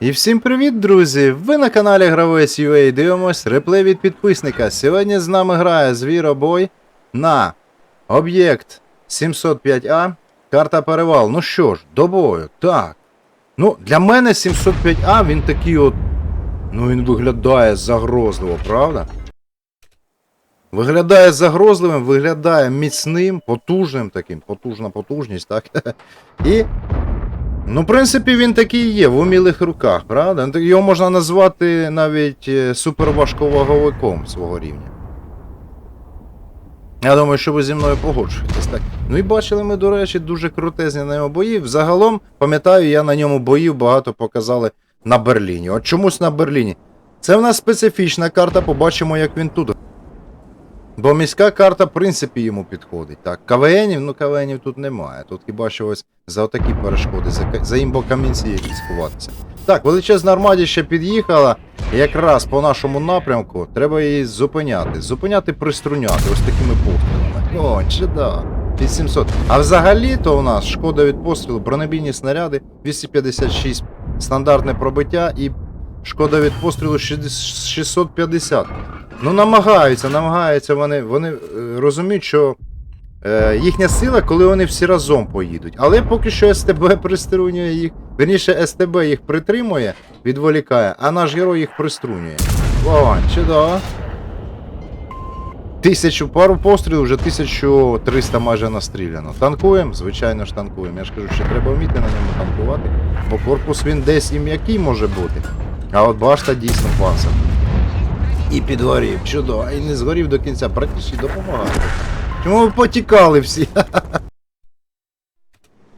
І всім привіт, друзі! Ви на каналі Гравець UA дивимось реплей від підписника. Сьогодні з нами грає Звіробой на об'єкт 705А. Карта перевал. Ну що ж, до бою. Так. Ну, для мене 705А він такий от. Ну він виглядає загрозливо, правда? Виглядає загрозливим, виглядає міцним, потужним таким, потужна потужність, так? І Ну, в принципі, він такий є в умілих руках, правда? Ну, Його можна назвати навіть е, суперважковаговиком свого рівня. Я думаю, що ви зі мною погоджуєтесь, так? Ну і бачили ми, до речі, дуже крутезні на ньому бої. Взагалом, пам'ятаю, я на ньому боїв багато показали на Берліні. От чомусь на Берліні. Це в нас специфічна карта, побачимо, як він тут. Бо міська карта, в принципі, йому підходить. Так, КВНів, ну КВНів тут немає. Тут хіба що ось за отакі перешкоди, за, за імбокамінці якісь ховатися. Так, величезна армаді ще під'їхала. Якраз по нашому напрямку треба її зупиняти. Зупиняти, приструняти ось такими пострілами. О, чи да. Під 700. А взагалі-то у нас шкода від пострілу, бронебійні снаряди 256 стандартне пробиття і шкода від пострілу 650. Ну, намагаються, намагаються вони. Вони е, розуміють, що е, їхня сила, коли вони всі разом поїдуть. Але поки що СТБ приструнює їх. Верніше, СТБ їх притримує, відволікає, а наш герой їх приструнює. Вогонь, чудово. Тисячу пару пострілів, вже 1300 майже настріляно. Танкуємо? Звичайно ж танкуємо. Я ж кажу, що треба вміти на ньому танкувати, бо корпус він десь і м'який може бути. А от башта дійсно панцир. І підгорів, чудово, і не згорів до кінця, братіші, допомагайте. Чому ви потікали всі?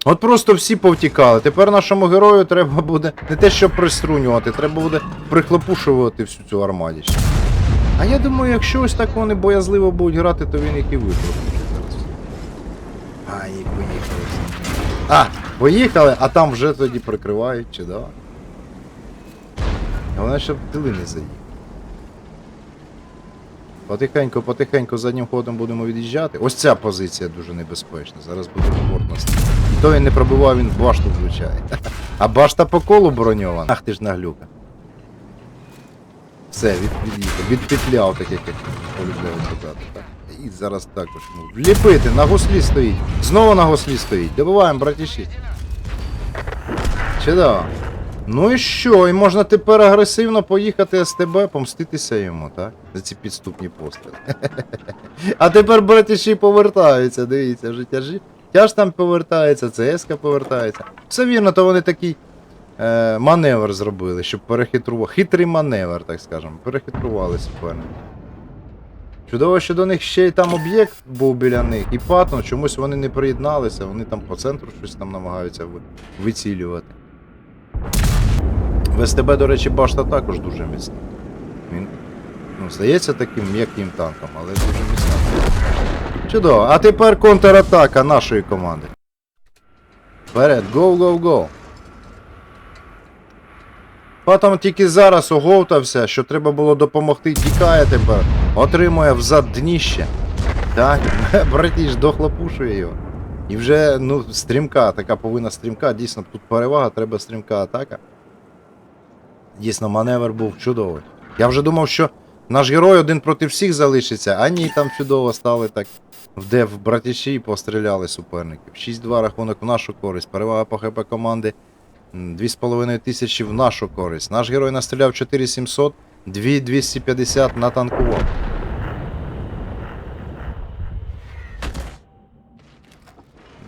От просто всі повтікали. Тепер нашому герою треба буде не те, що приструнювати, треба буде прихлопушувати всю цю армадіч. А я думаю, якщо ось так вони боязливо будуть грати, то він їх і зараз. А, і поїхали. А, поїхали, а там вже тоді прикривають, чи да? Головне, щоб тили не заїхали. Потихеньку, потихеньку заднім ходом будемо від'їжджати. Ось ця позиція дуже небезпечна. Зараз буде комфортно. І він не пробивав, він в башту влучає. А башта по колу броньована. Ах ти ж наглюка. Все, від, від'їхав, відпетляв, так як я казати. І зараз також. Вліпити, на гуслі стоїть. Знову на гуслі стоїть. Добиваємо, братіші. Чудово. Ну і що? І можна тепер агресивно поїхати СТБ, помститися йому, так? За ці підступні постріли. А тепер братіші повертаються, дивіться, життя ж там повертається, ЦСК повертається. Все вірно, то вони такий е, маневр зробили, щоб перехитрувати. Хитрий маневр, так скажемо. Перехитрували суперника. Чудово, що до них ще й там об'єкт був біля них, і патно, чомусь вони не приєдналися, вони там по центру щось там намагаються ви- вицілювати. В СТБ, до речі, башта також дуже міцна. Він ну, здається таким м'яким танком, але дуже міцна. Чудово. А тепер контратака нашої команди. Вперед, go. Потім тільки зараз оговтався, що треба було допомогти, тікає тепер, отримує взад дніще. Так, братіш, дохлопушує його. І вже, ну, стрімка, така повинна стрімка, дійсно, тут перевага, треба стрімка атака. Дійсно, маневр був чудовий. Я вже думав, що наш герой один проти всіх залишиться, а ні, там чудово стали так вде в братіші постріляли суперників. 6-2 рахунок в нашу користь. Перевага по ХП команди м, 2,5 тисячі в нашу користь. Наш герой настріляв 4700, 2250 натанкував.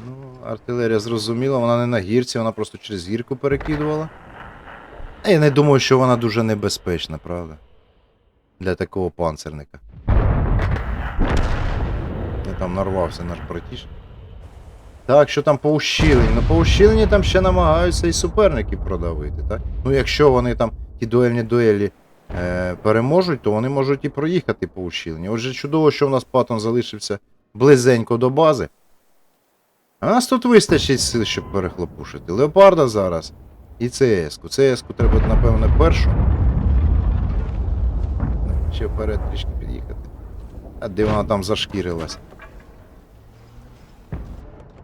Ну, артилерія зрозуміла, вона не на гірці, вона просто через гірку перекидувала. Я не думаю, що вона дуже небезпечна, правда? Для такого панцерника. Я там нарвався наш братіш. Так, що там по ущіленні? Ну по ущіленні там ще намагаються і суперники продавити, так? Ну якщо вони там ті дуельні дуелі е, переможуть, то вони можуть і проїхати по ущіленні. Отже, чудово, що в нас патон залишився близенько до бази. А нас тут вистачить сил, щоб перехлопушити. Леопарда зараз. І ЦС-ку. ЦС-ку треба, напевно, першу. Ще вперед трішки під'їхати. А де вона там зашкірилась?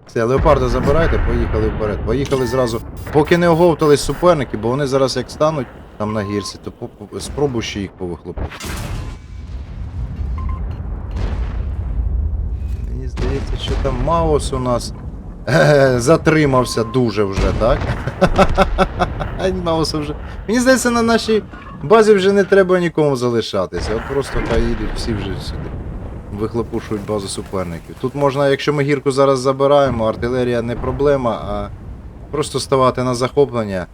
Все, леопарда забирайте, поїхали вперед. Поїхали зразу. Поки не оговтались суперники, бо вони зараз як стануть там на гірці, то спробуй ще їх повихлопити. Мені здається, що там Маус у нас затримався дуже вже, так? Вже. Мені здається, на нашій базі вже не треба нікому залишатися. От просто хай всі вже сюди. Вихлопушують базу суперників. Тут можна, якщо ми гірку зараз забираємо, артилерія не проблема, а просто ставати на захоплення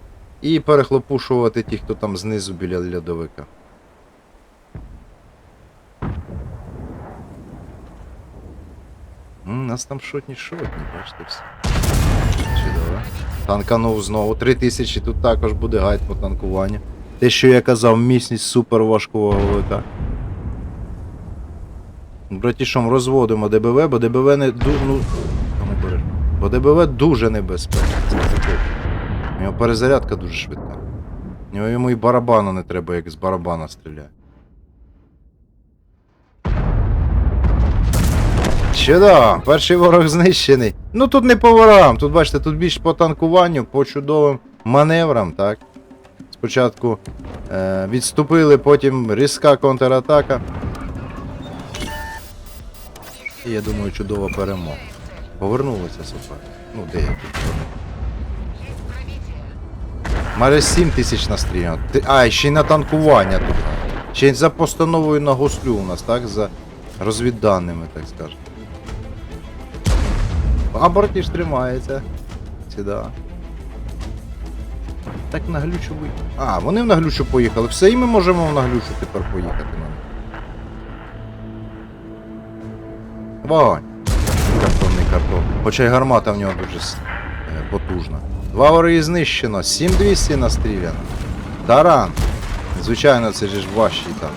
і перехлопушувати ті, хто там знизу біля льодовика. М, У нас там шотні шотні, бачите все. Чудово. Танканув знову. 3000 тут також буде гайд по танкуванню. Те, що я казав, міцність супер важкого вовика. Братішом розводимо ДБВ, бо ДБВ не ду... ну. Бо ДБВ дуже таке. У нього перезарядка дуже швидка. У нього йому і барабану не треба, як з барабана стріляє. Чудово, перший ворог знищений. Ну тут не по ворам, тут бачите, тут більш по танкуванню, по чудовим маневрам, так? Спочатку е, відступили, потім різка контратака. І я думаю, чудова перемога. Повернулися супер. Ну, деякі. Майже 7 тисяч настріляно. А, ще й на танкування тут. Ще й за постановою на гуслю у нас, так? За розвідданими, так скажемо. А бортіж тримається. Сюда. Так на глючу ви. А, вони в наглючу поїхали. Все, і ми можемо в наглючу тепер поїхати на них. Вогонь. Картонний картон. Хоча й гармата в нього дуже е, потужна. Два вори знищено, 7200 настріляно. Таран. Звичайно, це ж важчий танк.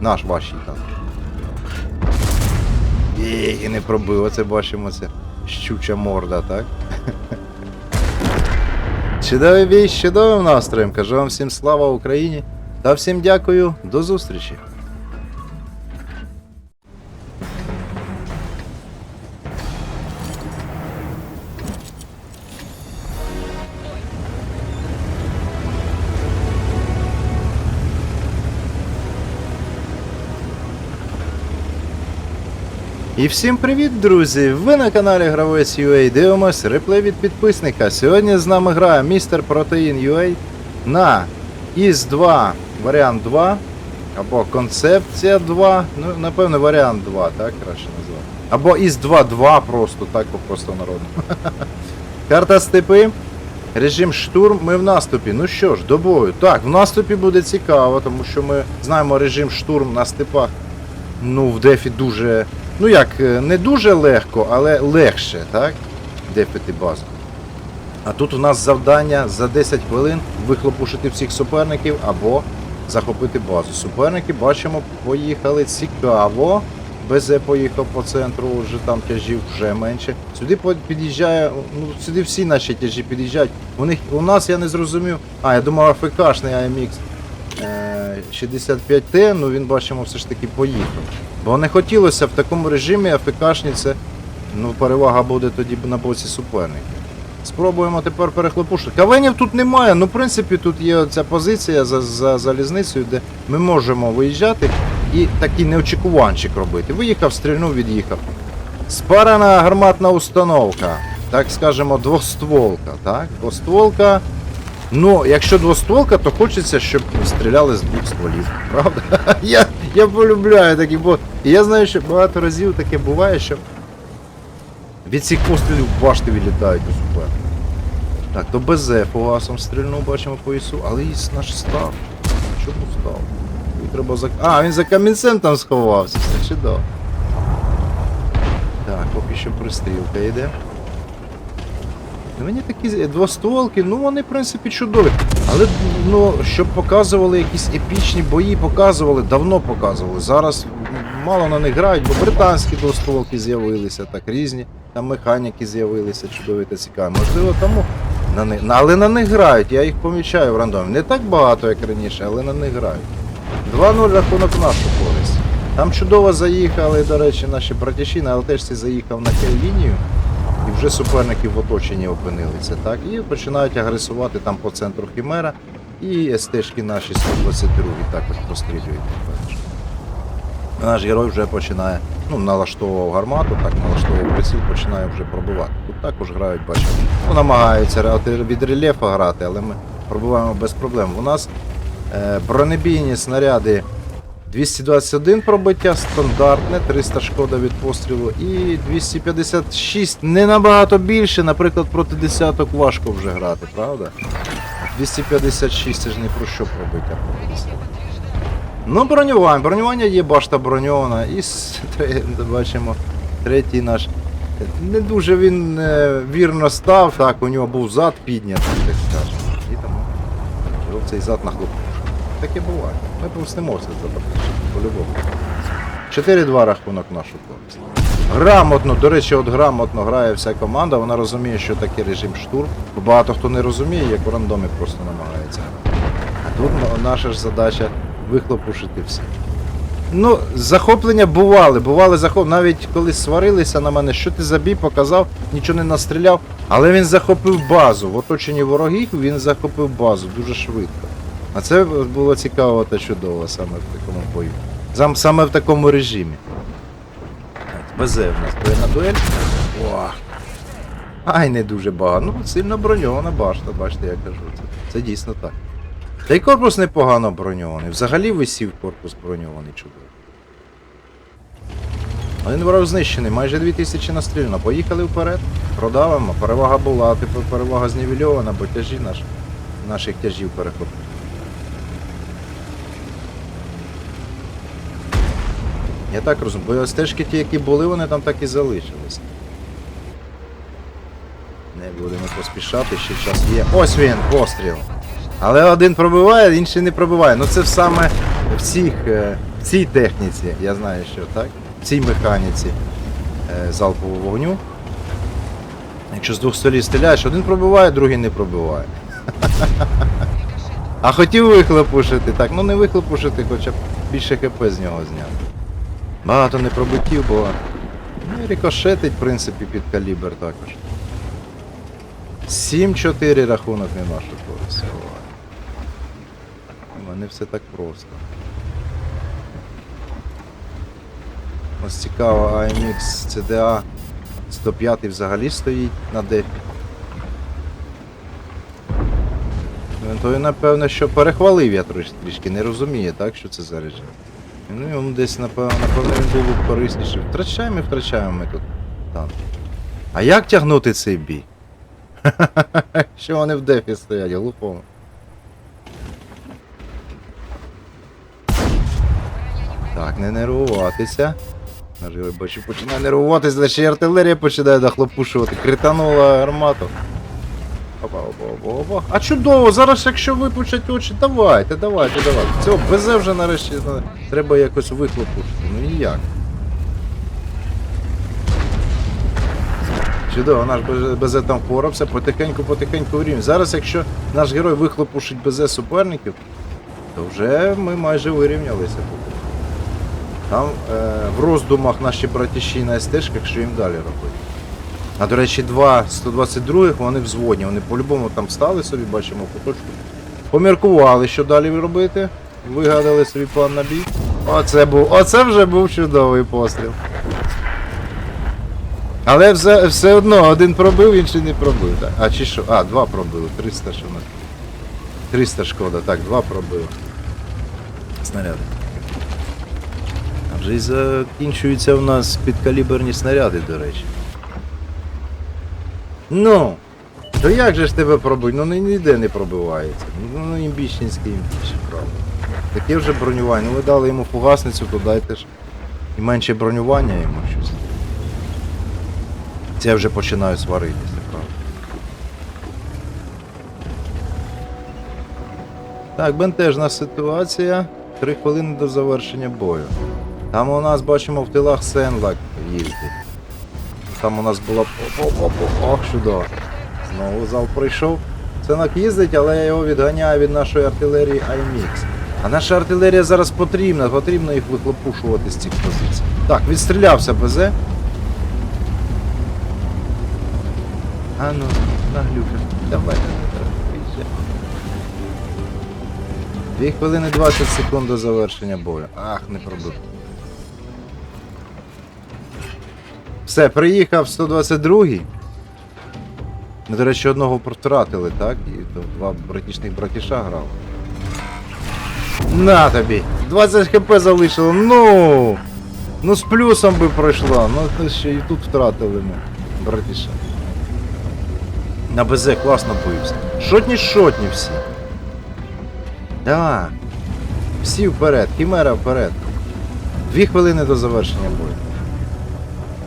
Наш важчий танк. І не пробив, оце бачимо, це щуча морда, так? Чудовий бій з чудовим настроєм. Кажу вам всім слава Україні та всім дякую, до зустрічі. І всім привіт, друзі! Ви на каналі Гравець UA дивимось реплей від підписника. Сьогодні з нами грає містер Протеїн UA на ІС 2 варіант 2 або концепція 2. Ну, напевно, варіант 2, так краще назвати. Або ІС 2 2 просто, так просто народно. Карта степи. Режим штурм, ми в наступі. Ну що ж, до бою. Так, в наступі буде цікаво, тому що ми знаємо режим штурм на степах. Ну, в дефі дуже. Ну як, е, не дуже легко, але легше, так? Дефити базу. А тут у нас завдання за 10 хвилин вихлопушити всіх суперників або захопити базу. Суперники, бачимо, поїхали цікаво. БЗ поїхав по центру, вже там тяжів вже менше. Сюди під'їжджає, ну сюди всі наші тяжі під'їжджають. У них у нас я не зрозумів. А, я думав АФКшний е, 65Т, ну він бачимо все ж таки поїхав. Бо не хотілося в такому режимі АФКшні це ну, перевага буде тоді на боці суперників. Спробуємо тепер перехлопушити. Кавенів тут немає, ну в принципі тут є ця позиція за, за залізницею, де ми можемо виїжджати і такий неочікуванчик робити. Виїхав, стрільнув, від'їхав. Спарана гарматна установка. Так скажемо, двостволка. Так? Двостволка. Ну, якщо двостволка, то хочеться, щоб стріляли з двох стволів. Правда? Я, я полюбляю такі, бо я знаю, що багато разів таке буває, що від цих пострілів башти відлітають у супер. Так, то БЗ по гасом стрільнув, бачимо по ІСу, але ІС наш став. Чому став? Треба за. А, він за камінцем там сховався, все чудово. Так, поки що пристрілка йде. Мені такі двостволки, ну вони в принципі чудові. Але ну, щоб показували якісь епічні бої, показували, давно показували. Зараз мало на них грають, бо британські двостволки з'явилися, так різні. Там механіки з'явилися, чудові та цікаві. Можливо, тому на них. Але на них грають, я їх помічаю в рандомі. Не так багато, як раніше, але на них грають. 2-0 рахунок нашу користь. Там чудово заїхали, до речі, наші братіші на ЛТшці заїхав на лінію і вже суперники в оточенні опинилися, так? І починають агресувати там по центру Хімера, і СТшки наші 122 також прострілюють. Наш герой вже починає, ну, налаштовував гармату, так, налаштовував приціл, починає вже пробувати. Тут також грають, бачимо. Ну, намагаються від рельєфа грати, але ми пробуваємо без проблем. У нас е, бронебійні снаряди 221 пробиття, стандартне, 300 шкода від пострілу і 256 не набагато більше, наприклад, проти десяток важко вже грати, правда? 256 це ж не про що пробиття. Ну, бронювання. Бронювання є, башта броньована. І бачимо, третій наш. Не дуже він е, вірно став, так, у нього був зад піднятий, так скажемо. І тому цей зад на хлопку. Таке буває. Ми повстимося за по-любому. 4-2 рахунок нашу користь. Грамотно, до речі, от грамотно грає вся команда, вона розуміє, що таке режим штурм. Багато хто не розуміє, як в рандомі просто намагається. А тут наша ж задача вихлопушити все. Ну, захоплення бували, бували захоп... Навіть коли сварилися на мене, що ти за бій показав, нічого не настріляв. Але він захопив базу. В оточенні ворогів він захопив базу дуже швидко. А це було цікаво та чудово саме в такому бою. Сам, саме в такому режимі. БЗ в нас дуельна дуель. О. Ай, не дуже багато. Ну, сильно броньована башта, бачите, я кажу. Це, це дійсно так. Та й корпус непогано броньований. Взагалі висів корпус броньований чудово. Один ворог знищений, майже 2000 настріляно. Поїхали вперед, продавимо. Перевага була, тепер перевага знівельована, бо тяжі наш, наших тяжів перехопили. Я так розумію, бо стежки ті, які були, вони там так і залишилися. Не будемо поспішати, ще час є. Ось він, постріл. Але один пробиває, інший не пробиває. Ну це саме в, цих, е, в цій техніці, я знаю, що так? В цій механіці е, залпового вогню. Якщо з двох столів стріляєш, один пробиває, другий не пробиває. А хотів вихлопушити, так, ну не вихлопушити, хоча б більше хп з нього зняти. Багато не пробиттів було. Ну і в принципі, під калібр також. 7-4 рахунок не нашу користь. Мене все так просто. Ось цікаво, AMX CDA 105 взагалі стоїть на дефі. Ну, то він, напевно, що перехвалив я трош- трішки, не розуміє, так, що це за Ну, йому десь, напевно, він був корисніший. Втрачаємо і втрачаємо ми тут танки. А як тягнути цей бій? Що вони в дефі стоять, глупо. Так, не нервуватися. Наш бачу, починає нервуватися, ще й артилерія починає дохлопушувати. Кританула гармату. Опа, опа, опа, опа. А чудово, зараз якщо випучать очі, давайте, давайте, давайте. Цього БЗ вже нарешті ну, треба якось вихлопушити. Ну ніяк. Чудово, наш БЗ там впорався, потихеньку, потихеньку рівень. Зараз, якщо наш герой вихлопушить БЗ суперників, то вже ми майже вирівнялися. Там е, в роздумах наші братіші на стежках, що їм далі робити. А до речі, два 122-х вони взводні, вони по-любому там стали собі, бачимо куточку. Поміркували, що далі робити. Вигадали собі план на бій. Оце був, оце вже був чудовий постріл. Але все, все одно один пробив, інший не пробив. Так. А чи що? А, два пробили. 300 що у нас. 300 шкода, так, два пробили. Снаряди. А вже й закінчуються у нас підкаліберні снаряди, до речі. Ну, то як же ж тебе пробить? Ну ніде не пробивається. Ну, імбічницький імбіч, правда. Таке вже бронювання. Ну ви дали йому фугасницю, то дайте ж і менше бронювання йому щось. Це вже починаю сваритися, правда. Так, бентежна ситуація. Три хвилини до завершення бою. Там у нас бачимо в тилах Сенлак їздить. Там у нас було ох, чудово. Знову зал пройшов. Сенлак їздить, але я його відганяю від нашої артилерії IMX. А наша артилерія зараз потрібна, потрібно їх вихлопушувати з цих позицій. Так, відстрілявся БЗ. А ну, наглюка, давай, Дві хвилини 20 секунд до завершення бою. Ах, не пробив. Все, приїхав 122-й. Ми, до речі, одного втратили, так? І то два братішних братіша грали. На тобі! 20 хп залишило, ну! Ну з плюсом би пройшла, ну ще і тут втратили ми, братіша. На БЗ класно боївся. Шотні шотні всі. Да. Всі вперед, хімера вперед. Дві хвилини до завершення бою.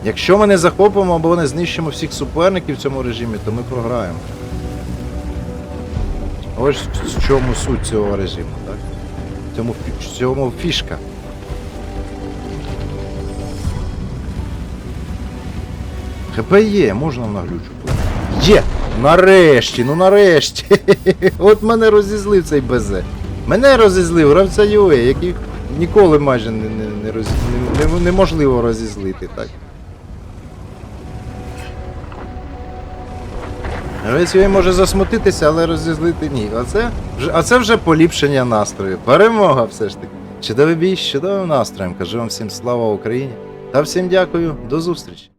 Якщо ми не захопимо або не знищимо всіх суперників в цьому режимі, то ми програємо. Ось в чому суть цього режиму, так? В цьому, в цьому фішка. ХП є, можна в наглючу. Є! Нарешті, ну нарешті. От мене розізлив цей БЗ. Мене розізлив гравця UA, який ніколи майже не, не, не, роз... не, не, неможливо розізлити, так? Гравець він може засмутитися, але розізлити ні. А це а це вже поліпшення настрою. Перемога все ж таки. Чудовий бій з чудовим настроєм. Кажу вам всім слава Україні. Та всім дякую, до зустрічі.